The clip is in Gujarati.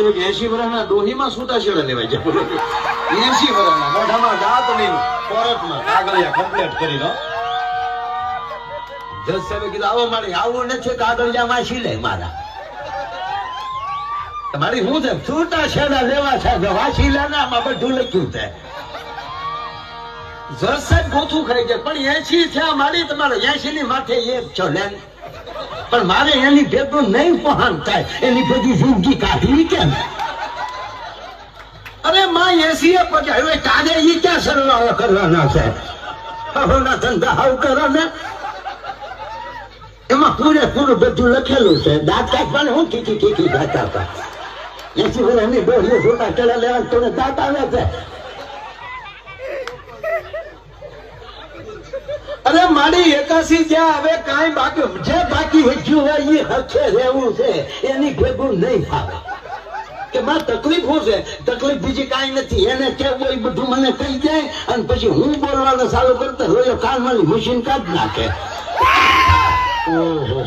થયું કે એસી વર્ષના ડોહીમાં છૂટા છેડા લેવાય જાય એસી વર્ષના મોઢામાં દાંત નહીં કોર્ટમાં કાગળિયા કમ્પ્લીટ કરી લો જજ સાહેબે કીધું, આવો મારે, આવું નથી કાગળિયા વાંચી લે મારા. તમારી શું છે? છૂટા છેડા લેવા છે વાંચી લે ને આમાં બધું લખ્યું છે. જજ સાહેબ ગોથું ખાઈ જાય પણ એસી છે મારી, તમારે એસી ની માથે એક છો લે. પણ મારે એની ભેગું નહીં પહોંચ થાય. એની બધી જિંદગી કાઢવી કેમ? અરે માં, એસી એ પચાવ્યો કાલે એ ક્યાં સરવાળો કરવાના છે? હવના ધંધા હાવ કરો એમાં પૂરેપૂરું બધું લખેલું છે. દાંત કાઢવાને હું ઠીકી ઠીકી ગાતા હતા. એસી વર્ષની ડોહીઓ જોતા ચડા લેવા તો દાંત આવે છે. અરે મારી એકાસી જ્યાં હવે કાંઈ બાકી જે બાકી વધ્યું હોય એ હશે રહેવું છે. એની ભેગું નહીં ફાવે. કે માં તકલીફ છે? તકલીફ બીજી કાંઈ નથી. એને કેવું એ બધું મને કહી જાય અને પછી હું બોલવાનું ચાલુ કરતો રોયો કાનમાંની મશીન કાઢ નાખે. ઓહો.